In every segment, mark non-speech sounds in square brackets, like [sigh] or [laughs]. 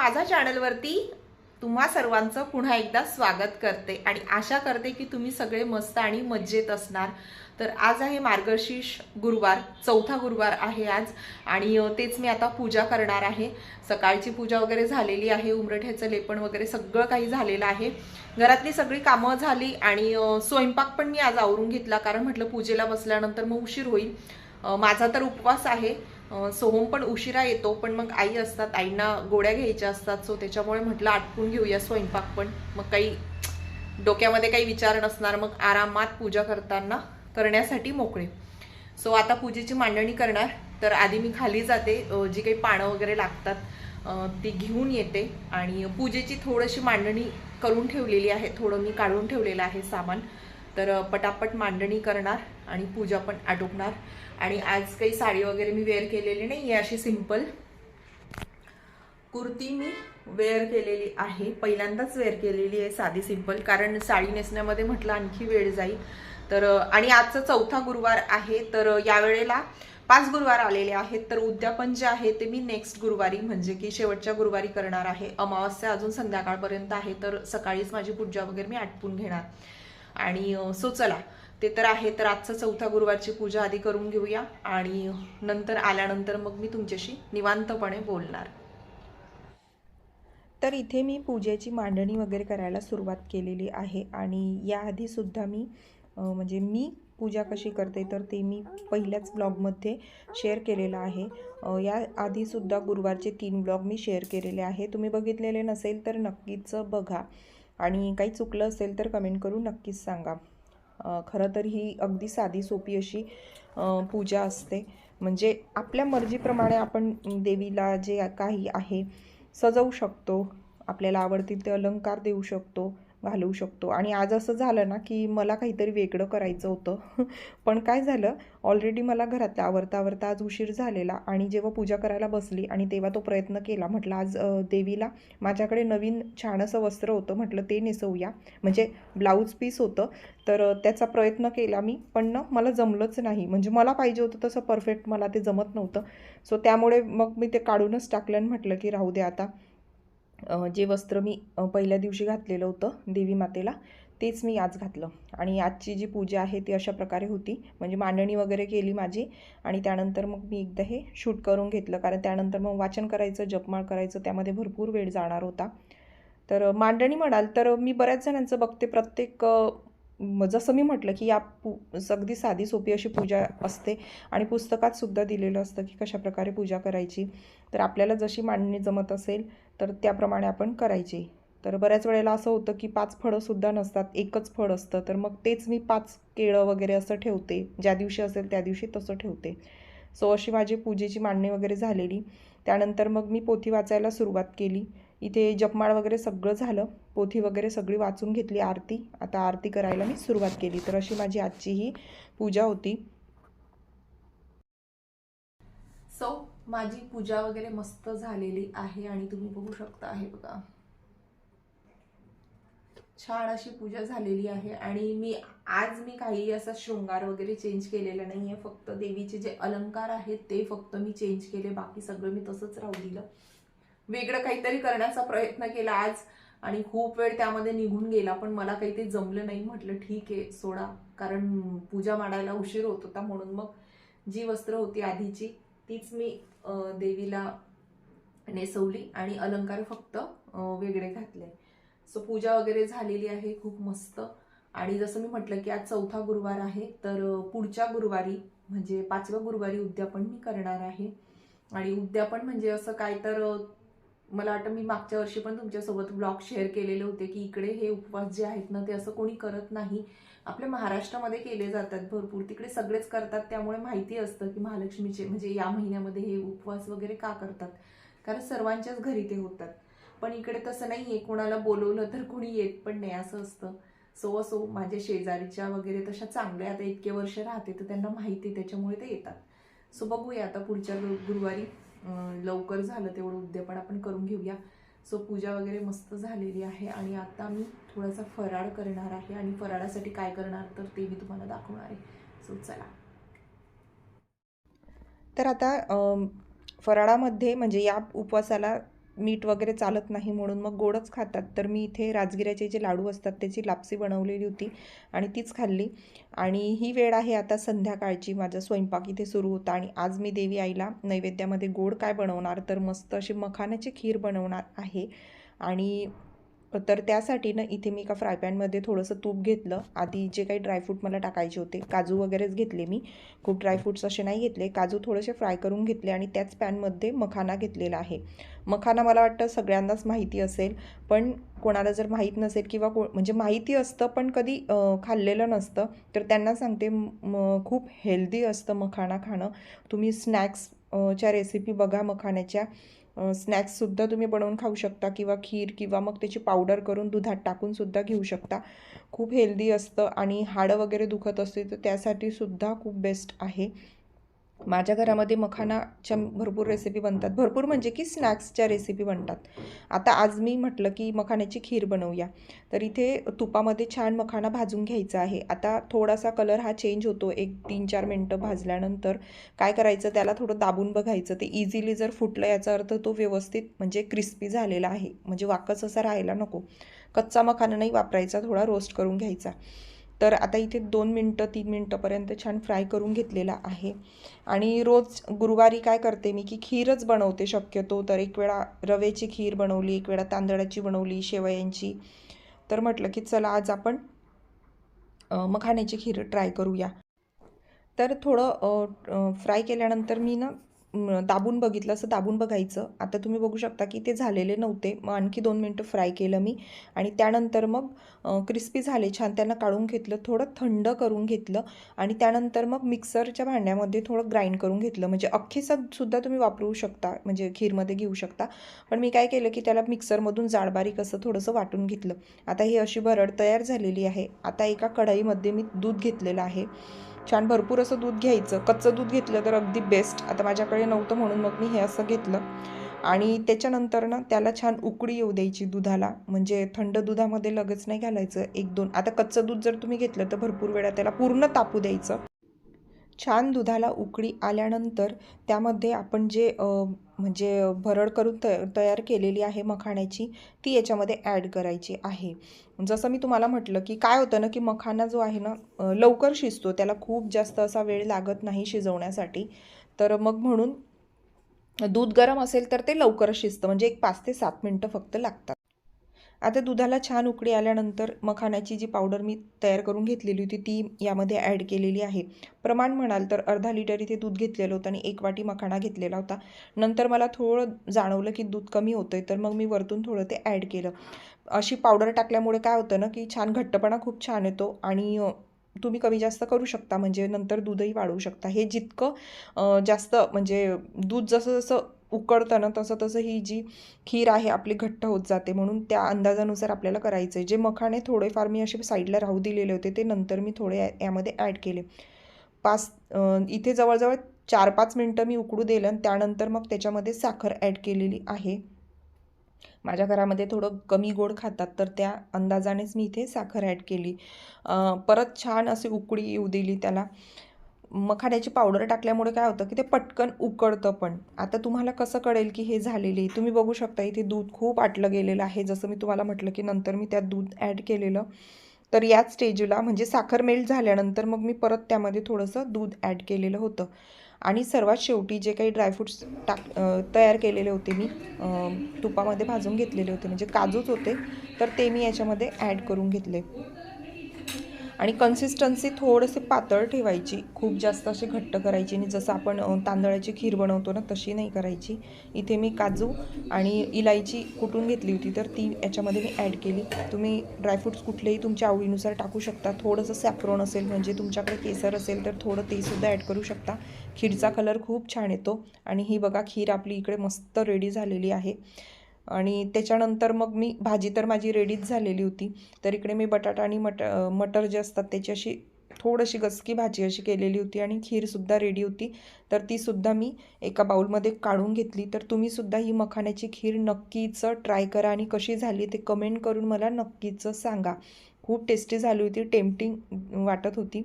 माझ्या चॅनलवरती तुम्हा सर्वांचं पुन्हा एकदा स्वागत करते आणि आशा करते की तुम्ही सगळे मस्त आणि मज्जेत असणार. तर आज आहे मार्गशीर्ष गुरुवार चौथा गुरुवार आहे आज आणि तेच मी आता पूजा करणार आहे. सकाळची पूजा वगैरे झालेली आहे उमरठ्याचं लेपण वगैरे सगळं काही झालेलं आहे. घरातली सगळी कामं झाली आणि स्वयंपाक पण मी आज आवरून घेतला कारण म्हटलं पूजेला बसल्यानंतर मग उशीर होईल. माझा तर उपवास आहे. सोहम पण उशिरा येतो पण मग आई असतात आईंना गोळ्या घ्यायच्या असतात. सो त्याच्यामुळे म्हटलं आटपून घेऊया स्वयंपाक पण. मग काही डोक्यामध्ये काही विचार नसणार. मग आरामात पूजा करताना करण्यासाठी मोकळे. सो आता पूजेची मांडणी करणार. तर आधी मी खाली जाते. जी काही पानं वगैरे लागतात ती घेऊन येते. आणि पूजेची थोडीशी मांडणी करून ठेवलेली आहे. थोडं मी काढून ठेवलेलं आहे सामान. तर पटापट मांडणी करणार आणि पूजा पण आटोपणार. आणि आज काही साडी वगैरे मी वेअर केलेली नाही आहे अशी सिंपल. कुर्ती मी वेअर केलेली आहे पहिल्यांदाच वेअर केलेली आहे साधी सिंपल. कारण साडी नेसण्यामध्ये म्हटलं आणखी वेळ जाईल. तर आणि आजचा चौथा गुरुवार आहे तर यावेळेला पाच गुरुवार आलेले आहेत. तर उद्यापन जे आहे ते मी नेक्स्ट गुरुवारी म्हणजे की शेवटच्या गुरुवारी करणार आहे. अमावस्या अजून संध्याकाळपर्यंत आहे तर सकाळीच माझी पूजा वगैरे मी आटपून घेणार. आणि सो चला ते तर आहे तर आजचं चौथा गुरुवारची पूजा आधी करून घेऊया आणि नंतर आल्यानंतर मग मी तुमच्याशी निवांतपणे बोलणार. तर इथे मी पूजेची मांडणी वगैरे करायला सुरुवात केलेली आहे आणि याआधीसुद्धा मी म्हणजे मी पूजा कशी करते तर ते मी पहिल्याच ब्लॉगमध्ये शेअर केलेलं आहे. अ, या आधीसुद्धा गुरुवारचे तीन ब्लॉग मी शेअर केलेले आहे. तुम्ही बघितलेले नसेल तर नक्कीच बघा. आणि काही चुकलं असेल तर कमेंट करून नक्कीच सांगा. खरं तर ही अगदी साधी सोपी अशी पूजा असते. म्हणजे आपल्या मर्जीप्रमाणे आपण देवीला जे काही आहे सजवू शकतो. आपल्याला आवडतील ते अलंकार देऊ शकतो. घालवू शकतो. आणि आज असं झालं ना की मला काहीतरी वेगळं करायचं होतं. [laughs] पण काय झालं ऑलरेडी मला घरातल्या आवरता आवरता आज उशीर झालेला आणि जेव्हा पूजा करायला बसली आणि तेव्हा तो प्रयत्न केला म्हटलं आज देवीला माझ्याकडे नवीन छान असं वस्त्र होतं म्हटलं ते नेसवूया. म्हणजे ब्लाऊज पीस होतं. तर त्याचा प्रयत्न केला मी पण ना मला जमलंच नाही. म्हणजे मला पाहिजे होतं तसं परफेक्ट मला ते जमत नव्हतं. सो त्यामुळे मग मी ते काढूनच टाकलं आणि म्हटलं की राहू दे आता. जे वस्त्र मी पहिल्या दिवशी घातलेलं होतं देवी मातेला तेच मी आज घातलं. आणि आजची जी पूजा आहे ती अशा प्रकारे होती. म्हणजे मांडणी वगैरे केली माझी आणि त्यानंतर मग मी एकदा हे शूट करून घेतलं. कारण त्यानंतर मग वाचन करायचं जपमाळ करायचं त्यामध्ये भरपूर वेळ जाणार होता. तर मांडणी म्हणाल तर मी बऱ्याच जणांचं बघते. प्रत्येक जसं मी म्हटलं की या पू अगदी साधी सोपी अशी पूजा असते आणि पुस्तकात सुद्धा दिलेलं असतं की कशाप्रकारे पूजा करायची. तर आपल्याला जशी मांडणी जमत असेल तर त्याप्रमाणे आपण करायची. तर बऱ्याच वेळेला असं होतं की पाच फळंसुद्धा नसतात एकच फळ असतं. तर मग तेच मी पाच केळं वगैरे असं ठेवते. ज्या दिवशी असेल त्या दिवशी तसं ठेवते. सो अशी माझी पूजेची मांडणी वगैरे झालेली. त्यानंतर मग मी पोथी वाचायला सुरुवात केली. इथे जपमाळ वगैरे सगळं झालं. पोथी वगैरे सगळी वाचून घेतली आरती. आता आरती करायला मी सुरुवात केली. तर अशी माझी आजची ही पूजा होती. सो माझी पूजा वगैरे मस्त झालेली आहे आणि तुम्ही बघू शकता आहे बघा. छान अशी पूजा झालेली आहे आणि मी आज मी काही असा शृंगार वगैरे चेंज केलेला नाही आहे फक्त देवीचे जे अलंकार आहेत ते फक्त मी चेंज केले. बाकी सगळं मी तसंच राहू दिलं. वेगळं काहीतरी करण्याचा प्रयत्न केला आज आणि खूप वेळ त्यामध्ये निघून गेला पण मला काही ते जमलं नाही. म्हटलं ठीक आहे सोडा. कारण पूजा मांडायला उशीर होत होता म्हणून मग जी वस्त्र होती आधीची तीच मी देवीला नेसवली आणि अलंकार फक्त वेगळे घातले. सो पूजा वगैरे झालेली आहे खूप मस्त. आणि जसं मी म्हटलं की आज चौथा गुरुवार आहे तर पुढच्या गुरुवारी म्हणजे पाचव्या गुरुवारी उद्यापन मी करणार आहे. आणि उद्यापन म्हणजे असं काय तर मला वाटतं मी मागच्या वर्षी पण तुमच्यासोबत ब्लॉग शेअर केलेले होते की इकडे हे उपवास जे आहेत ना ते असं कोणी करत नाही. आपल्या महाराष्ट्रामध्ये केले जातात भरपूर. तिकडे सगळेच करतात. त्यामुळे माहिती असतं की महालक्ष्मीचे म्हणजे या महिन्यामध्ये हे उपवास वगैरे का करतात? कारण सर्वांच्याच घरी ते होतात. पण इकडे तसं नाही आहे कोणाला बोलवलं तर कोणी येत पण नाही असं असतं. सो असो माझ्या शेजारीच्या वगैरे तशा चांगल्या आता इतके वर्ष राहते तर त्यांना माहिती त्याच्यामुळे ते येतात. सो बघूया आता पुढच्या गुरु- गुरुवारी. लवकर झालं तेवढं उद्यापन आपण करून घेऊया. सो पूजा वगैरे मस्त झालेली आहे आणि आता मी थोडासा फराळ करणार आहे आणि फराळासाठी काय करणार तर ते मी तुम्हाला दाखवणार आहे. सो चला. तर आता फराळामध्ये म्हणजे या उपवासाला मीठ वगैरे चालत नाही म्हणून मग गोडच खातात. तर मी इथे राजगिऱ्याचे जे लाडू असतात त्याची लापसी बनवलेली होती आणि तीच खाल्ली. आणि ही वेळ आहे आता संध्याकाळची. माझा स्वयंपाक इथे सुरू होता आणि आज मी देवी आईला नैवेद्यामध्ये गोड काय बनवणार तर मस्त अशी मखानाची खीर बनवणार आहे. आणि तर त्यासाठी ना इथे मी एका फ्राय पॅनमध्ये थोडंसं तूप घेतलं. आधी जे काही ड्रायफ्रूट मला टाकायचे होते काजू वगैरेच घेतले मी. खूप ड्रायफ्रूट्स असे नाही घेतले. काजू थोडेसे फ्राय करून घेतले आणि त्याच पॅनमध्ये मखाना घेतलेला आहे. मखाना मला वाटतं सगळ्यांनाच माहिती असेल पण कोणाला जर माहीत नसेल किंवा को म्हणजे माहिती असतं पण कधी खाल्लेलं नसतं तर त्यांना सांगते म खूप हेल्दी असतं मखाना खाणं. तुम्ही स्नॅक्स च्या रेसिपी बघा मखाण्याच्या. स्नॅक्ससुद्धा तुम्ही बनवून खाऊ शकता किंवा खीर किंवा मग त्याची पावडर करून दुधात टाकूनसुद्धा घेऊ शकता. खूप हेल्दी असतं आणि हाडं वगैरे दुखत असते तर त्यासाठी सुद्धा खूप बेस्ट आहे. माझ्या घरामध्ये मखानाच्या भरपूर रेसिपी बनतात. भरपूर म्हणजे की स्नॅक्सच्या रेसिपी बनतात. आता आज मी म्हटलं की मखाण्याची खीर बनवूया. तर इथे तुपामध्ये छान मखाना भाजून घ्यायचा आहे. आता थोडासा कलर हा चेंज होतो. एक तीन चार मिनटं भाजल्यानंतर काय करायचं? त्याला थोडं दाबून बघायचं. ते इझिली जर फुटलं याचा अर्थ तो व्यवस्थित म्हणजे क्रिस्पी झालेला आहे. म्हणजे वाकच असा राहायला नको. कच्चा मखाना नाही वापरायचा. थोडा रोस्ट करून घ्यायचा. तर आता इथे दोन मिनटं तीन मिनटंपर्यंत छान फ्राय करून घेतलेला आहे. आणि रोज गुरुवारी काय करते मी की खीरच बनवते शक्यतो. तर एक वेळा रव्याची खीर बनवली एक वेळा तांदळाची बनवली शेवयांची. तर म्हटलं की चला आज आपण मखाण्याची खीर ट्राय करूया. तर थोडं फ्राय केल्यानंतर मी ना दाबून बघितलं असं दाबून बघायचं. आता तुम्ही बघू शकता की ते झालेले नव्हते. मग आणखी दोन मिनटं फ्राय केलं मी. आणि त्यानंतर मग क्रिस्पी झाले छान. त्यांना काढून घेतलं थोडं थंड करून घेतलं. आणि त्यानंतर मग मिक्सरच्या भांड्यामध्ये थोडं ग्राइंड करून घेतलं. म्हणजे अख्खी सुद्धा तुम्ही वापरू शकता. म्हणजे खीरमध्ये घेऊ शकता. पण मी काय केलं की त्याला मिक्सरमधून जाडबारीक असं थोडंसं वाटून घेतलं. आता ही अशी भरड तयार झालेली आहे. आता एका कढईमध्ये मी दूध घेतलेलं आहे. छान भरपूर असं दूध घ्यायचं. कच्चं दूध घेतलं तर अगदी बेस्ट आता माझ्याकडे नव्हतं म्हणून मग मी हे असं घेतलं. आणि त्याच्यानंतर ना त्याला छान उकळी येऊ द्यायची दुधाला. म्हणजे थंड दुधामध्ये लगेच नाही घालायचं. एक दोन. आता कच्चं दूध जर तुम्ही घेतलं तर भरपूर वेळा त्याला पूर्ण तापू द्यायचं. छान दुधाला उकळी आल्यानंतर त्यामध्ये आपण जे म्हणजे भरड करून त तयार केलेली आहे मखाण्याची ती याच्यामध्ये ॲड करायची आहे. जसं मी तुम्हाला म्हटलं की काय होतं ना की मखाना जो आहे ना लवकर शिजतो त्याला खूप जास्त असा वेळ लागत नाही शिजवण्यासाठी. तर मग म्हणून दूध गरम असेल तर ते लवकर शिजतं म्हणजे एक पाच ते सात मिनटं फक्त लागतात. आता दुधाला छान उकळी आल्यानंतर मखाण्याची जी पावडर मी तयार करून घेतलेली होती ती यामध्ये ॲड केलेली आहे. प्रमाण म्हणाल तर अर्धा लिटर इथे दूध घेतलेलं होतं आणि एक वाटी मखाणा घेतलेला होता. नंतर मला थोडं जाणवलं की दूध कमी होतं आहे तर मग मी वरतून थोडं ते ॲड केलं. अशी पावडर टाकल्यामुळे काय होतं ना की छान घट्टपणा खूप छान येतो आणि तुम्ही कमी जास्त करू शकता म्हणजे नंतर दूधही वाढवू शकता. हे जितकं जास्त म्हणजे दूध जसं जसं उकडतं ना तसं तसं ही जी खीर आहे आपली घट्ट होत जाते. म्हणून त्या अंदाजानुसार आपल्याला करायचं आहे. जे मखाणे थोडेफार मी असे साईडला राहू दिलेले होते ते नंतर मी थोडे यामध्ये ॲड केले. पाच इथे जवळजवळ चार पाच मिनटं मी उकडू दिलं आणि त्यानंतर मग त्याच्यामध्ये साखर ॲड केलेली आहे. माझ्या घरामध्ये थोडं कमी गोड खातात तर त्या अंदाजानेच मी इथे साखर ॲड केली. परत छान अशी उकडी येऊ दिली त्याला. मखाण्याची पावडर टाकल्यामुळे काय होतं की ते पटकन उकडतं पण. आता तुम्हाला कसं कळेल की हे झालेले? तुम्ही बघू शकता इथे दूध खूप आटलं गेलेलं आहे. जसं मी तुम्हाला म्हटलं की नंतर मी त्यात दूध ॲड केलेलं. तर याच स्टेजला म्हणजे साखर मेल्ट झाल्यानंतर मग मी परत त्यामध्ये थोडंसं दूध ॲड केलेलं होतं. आणि सर्वात शेवटी जे काही ड्रायफ्रूट्स टाक तयार केलेले होते मी तुपामध्ये भाजून घेतलेले होते म्हणजे काजूच होते तर ते मी याच्यामध्ये ॲड करून घेतले. आणि कन्सिस्टन्सी थोडेसे पातळ ठेवायची. खूप जास्त अशी घट्ट करायची आणि जसं आपण तांदळाची खीर बनवतो ना तशी नाही करायची. इथे मी काजू आणि इलायची कुटून घेतली होती तर ती याच्यामध्ये मी ॲड केली. तुम्ही ड्रायफ्रूट्स कुठलेही तुमच्या आवडीनुसार टाकू शकता. थोडंसं सॅफ्रॉन असेल म्हणजे तुमच्याकडे केसर असेल तर थोडं तेसुद्धा ॲड करू शकता. खीरचा कलर खूप छान येतो. आणि ही बघा खीर आपली इकडे मस्त रेडी झालेली आहे. आणि त्याच्यानंतर मग मी भाजी तर माझी रेडीच झालेली होती. तर इकडे मी बटाटा आणि मट मटर जे असतात त्याची अशी थोडीशी गसकी भाजी अशी केलेली होती आणि खीरसुद्धा रेडी होती. तर तीसुद्धा मी एका बाऊलमध्ये काढून घेतली. तर तुम्हीसुद्धा ही मखाण्याची खीर नक्कीच ट्राय करा आणि कशी झाली ते कमेंट करून मला नक्कीच सांगा. खूप टेस्टी झाली होती टेम्पटिंग वाटत होती.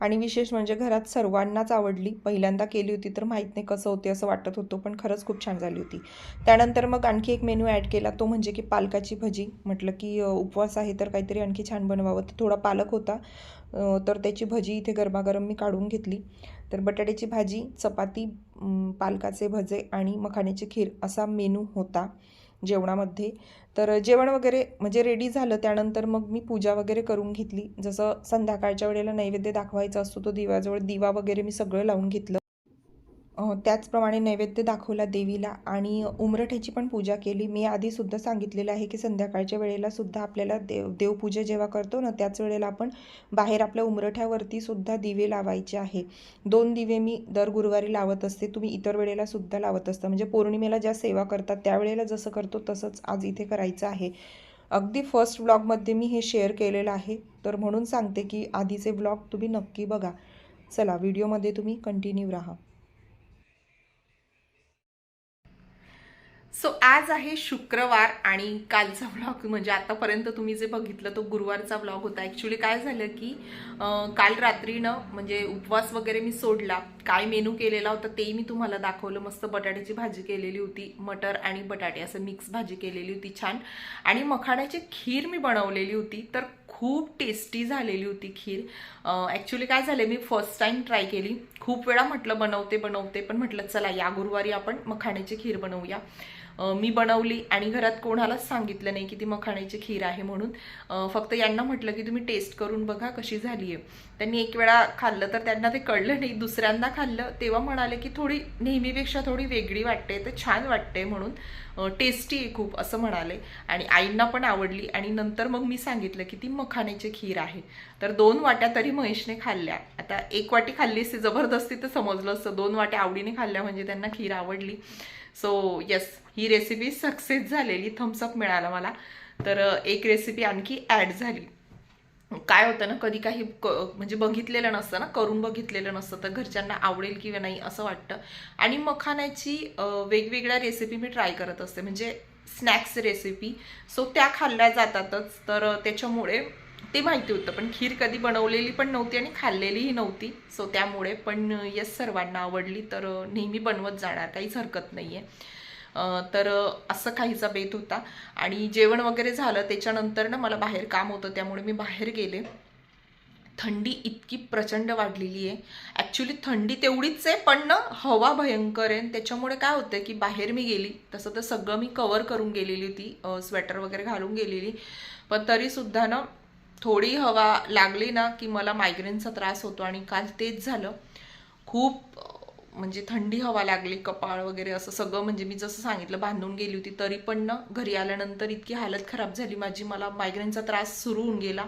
आणि विशेष म्हणजे घरात सर्वांनाच आवडली पहिल्यांदा केली होती तर माहीत नाही कसं होते असं वाटत होतं पण खरंच खूप छान झाली होती. त्यानंतर मग आणखी एक मेनू ॲड केला तो म्हणजे की पालकाची भजी. म्हटलं की उपवास आहे तर काहीतरी आणखी छान बनवावं. तर थोडा पालक होता तर त्याची भजी इथे गरमागरम मी काढून घेतली. तर बटाट्याची भाजी चपाती पालकाचे भजे आणि मखाण्याची खीर असा मेनू होता. जेवणामध्ये. तर जेवण वगैरे म्हणजे रेडी झालं त्यानंतर मग मी पूजा वगैरे करून घेतली. जसं संध्याकाळच्या वेळेला नैवेद्य दाखवायचा असतो तो दिवाजवळ दिवा वगैरे मी सगळं लावून घेतलं. त्याचप्रमाणे नैवेद्य दाखवला देवीला आणि उमरठ्याची पण पूजा केली. मी आधीसुद्धा सांगितलेलं आहे की संध्याकाळच्या वेळेला सुद्धा आपल्याला देव देवपूजा जेव्हा करतो ना त्याच वेळेला आपण बाहेर आपल्या उमरठ्यावरती सुद्धा दिवे लावायचे आहे. दोन दिवे मी दर गुरुवारी लावत असते. तुम्ही इतर वेळेला सुद्धा लावत असता. म्हणजे पौर्णिमेला ज्या सेवा करतात त्यावेळेला जसं करतो तसंच आज इथे करायचं आहे. अगदी फर्स्ट ब्लॉगमध्ये मी हे शेअर केलेलं आहे. तर म्हणून सांगते की आधीचे ब्लॉग तुम्ही नक्की बघा. चला व्हिडिओमध्ये तुम्ही कंटिन्यू राहा. सो आज आहे शुक्रवार आणि कालचा ब्लॉग म्हणजे आतापर्यंत तुम्ही जे बघितलं तो गुरुवारचा ब्लॉग होता. ॲक्च्युली काय झालं की काल रात्रीनं म्हणजे उपवास वगैरे मी सोडला. काय मेनू केलेला होता तेही मी तुम्हाला दाखवलं. मस्त बटाट्याची भाजी केलेली होती मटर आणि बटाटे. असं मिक्स भाजी केलेली होती छान. आणि मखाण्याची खीर मी बनवलेली होती तर खूप टेस्टी झालेली होती खीर. ॲक्च्युली काय झालं मी फर्स्ट टाईम ट्राय केली. खूप वेळा म्हटलं बनवते बनवते पण म्हटलं चला या गुरुवारी आपण मखाण्याची खीर बनवूया. मी बनवली आणि घरात कोणालाच सांगितलं नाही की ती मखाण्याची खीर आहे म्हणून. फक्त यांना म्हटलं की तुम्ही टेस्ट करून बघा कशी झाली आहे. त्यांनी एक वेळा खाल्लं तर त्यांना ते कळलं नाही. दुसऱ्यांदा खाल्लं तेव्हा म्हणाले की थोडी नेहमीपेक्षा थोडी वेगळी वाटते तर छान वाटते म्हणून. टेस्टी आहे खूप असं म्हणाले. आणि आईंना पण आवडली आणि नंतर मग मी सांगितलं की ती मखाण्याची खीर आहे. तर दोन वाट्या तरी महेशने खाल्ल्या. आता एक वाटी खाल्ली असते जबरदस्ती तर समजलं असतं. दोन वाट्या आवडीने खाल्ल्या म्हणजे त्यांना खीर आवडली. सो यस ही रेसिपी सक्सेस झालेली थम्सअप मिळाला मला. तर एक रेसिपी आणखी ॲड झाली. काय होतं ना कधी काही क म्हणजे बघितलेलं नसतं ना करून बघितलेलं नसतं तर घरच्यांना आवडेल किंवा नाही असं वाटतं. आणि मखाण्याची वेगवेगळ्या रेसिपी मी ट्राय करत असते. म्हणजे स्नॅक्स रेसिपी सो त्या खाल्ल्या जातातच. तर त्याच्यामुळे ते माहिती होतं पण खीर कधी बनवलेली पण नव्हती आणि खाल्लेलीही नव्हती. सो त्यामुळे पण येस सर्वांना आवडली तर नेहमी बनवत जाणार काहीच हरकत नाही आहे तर असं काहीचा बेत होता. आणि जेवण वगैरे झालं त्याच्यानंतर ना मला बाहेर काम होतं त्यामुळे मी बाहेर गेले. थंडी इतकी प्रचंड वाढलेली आहे. ॲक्च्युली थंडी तेवढीच आहे पण ना हवा भयंकर आहे. त्याच्यामुळे काय होतं की बाहेर मी गेली तसं तर सगळं मी कवर करून गेलेली होती स्वेटर वगैरे घालून गेलेली. पण तरीसुद्धा ना थोडी हवा लागली ना की मला मायग्रेनचा त्रास होतो आणि काल तेच झालं. खूप म्हणजे थंडी हवा लागली कपाळ वगैरे असं सगळं म्हणजे मी जसं सांगितलं बांधून गेली होती तरी पण ना घरी आल्यानंतर इतकी हालत खराब झाली. माझी मला मायग्रेनचा त्रास सुरू होऊन गेला.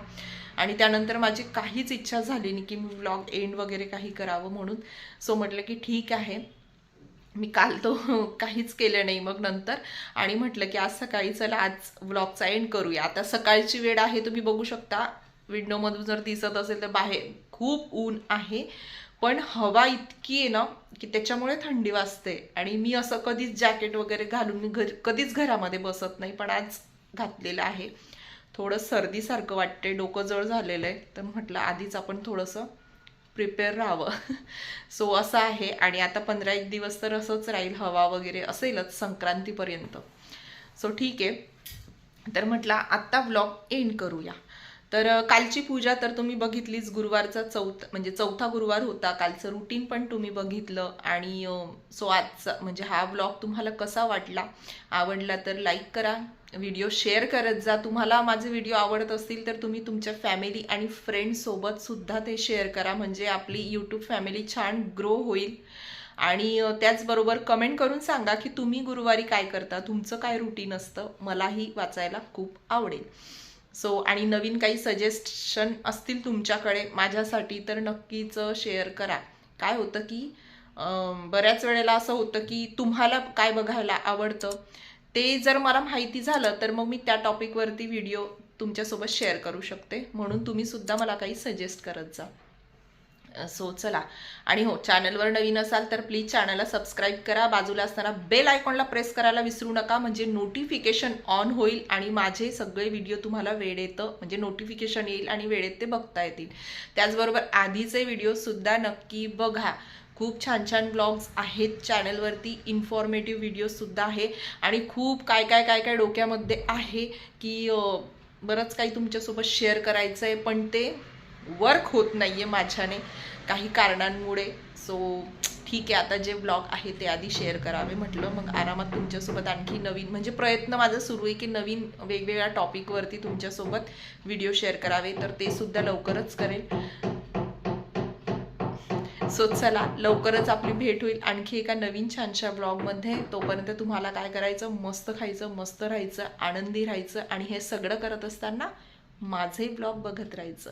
आणि त्यानंतर माझी काहीच इच्छा झाली नाही की मी व्लॉग एंड वगैरे काही करावं म्हणून. सो म्हटलं की ठीक आहे. मी काल तो [laughs] काहीच केलं नाही मग नंतर. आणि म्हटलं की आज सकाळी चला आज व्लॉगचा एंड करूया. आता सकाळची वेळ आहे तुम्ही बघू शकता. विंडोमधून जर दिसत असेल तर बाहेर खूप ऊन आहे. पण हवा इतकी आहे ना की त्याच्यामुळे थंडी वाजते. आणि मी असं कधीच जॅकेट वगैरे घालून मी घर कधीच घरामध्ये बसत नाही पण आज घातलेलं आहे. थोडं सर्दीसारखं वाटते डोकं जळ झालेलं आहे. तर म्हटलं आधीच आपण थोडंसं प्रिपेअर राहावं. [laughs] सो असं आहे. आणि आता पंधरा एक दिवस तर असंच राहील हवा वगैरे असेलच संक्रांतीपर्यंत. सो ठीक आहे. तर म्हटलं आत्ता व्लॉग एंड करूया. तर कालची पूजा तर तुम्ही बघितलीच. गुरुवारचा चौथ म्हणजे चौथा गुरुवार होता. कालचं रुटीन पण तुम्ही बघितलं. आणि सो आजचा म्हणजे हा व्लॉग तुम्हाला कसा वाटला आवडला तर लाईक करा. व्हिडिओ शेअर करत जा. तुम्हाला माझे व्हिडिओ आवडत असतील तर तुम्ही तुमच्या फॅमिली आणि फ्रेंड्ससोबत सुद्धा ते शेअर करा. म्हणजे आपली यूट्यूब फॅमिली छान ग्रो होईल. आणि त्याचबरोबर कमेंट करून सांगा की तुम्ही गुरुवारी काय करता? तुमचं काय रुटीन असतं? मलाही वाचायला खूप आवडेल. सो आणि नवीन काही सजेशन असतील तुमच्याकडे माझ्यासाठी तर नक्कीच शेअर करा. काय होतं की बऱ्याच वेळेला असं होतं की तुम्हाला काय बघायला आवडतं? ते जर मला माहिती झालं तर मग मी त्या टॉपिकवरती व्हिडिओ तुमच्यासोबत शेअर करू शकते. म्हणून तुम्ही सुद्धा मला काही सजेस्ट करत जा. सो चला. आणि हो चॅनलवर नवीन असाल तर प्लीज चॅनलला सबस्क्राईब करा. बाजूला असताना बेल आयकॉनला प्रेस करायला विसरू नका. म्हणजे नोटिफिकेशन ऑन होईल आणि माझे सगळे व्हिडिओ तुम्हाला वेळेत म्हणजे नोटिफिकेशन येईल आणि वेळेत ते बघता येतील. त्याचबरोबर आधीचे व्हिडिओसुद्धा नक्की बघा. खूप छान छान ब्लॉग्स आहेत चॅनलवरती इन्फॉर्मेटिव्ह व्हिडिओसुद्धा आहे. आणि खूप काय काय काय काय डोक्यामध्ये आहे की बरंच काही तुमच्यासोबत शेअर करायचं आहे पण ते वर्क होत नाही आहे माझ्याने काही कारणांमुळे. सो ठीक आहे आता जे ब्लॉग आहे ते आधी शेअर करावे म्हटलं. मग आरामात तुमच्यासोबत आणखी नवीन म्हणजे प्रयत्न माझा सुरू आहे की नवीन वेगवेगळ्या टॉपिकवरती तुमच्यासोबत व्हिडिओ शेअर करावे. तर ते सुद्धा लवकरच करेल. सो चला लवकरच आपली भेट होईल. आणखी एका नवीन छानशा ब्लॉगमध्ये तोपर्यंत तुम्हाला काय करायचं? मस्त खायचं मस्त राहायचं आनंदी राहायचं आणि हे सगळं करत असताना माझे ब्लॉग बघत राहायचं.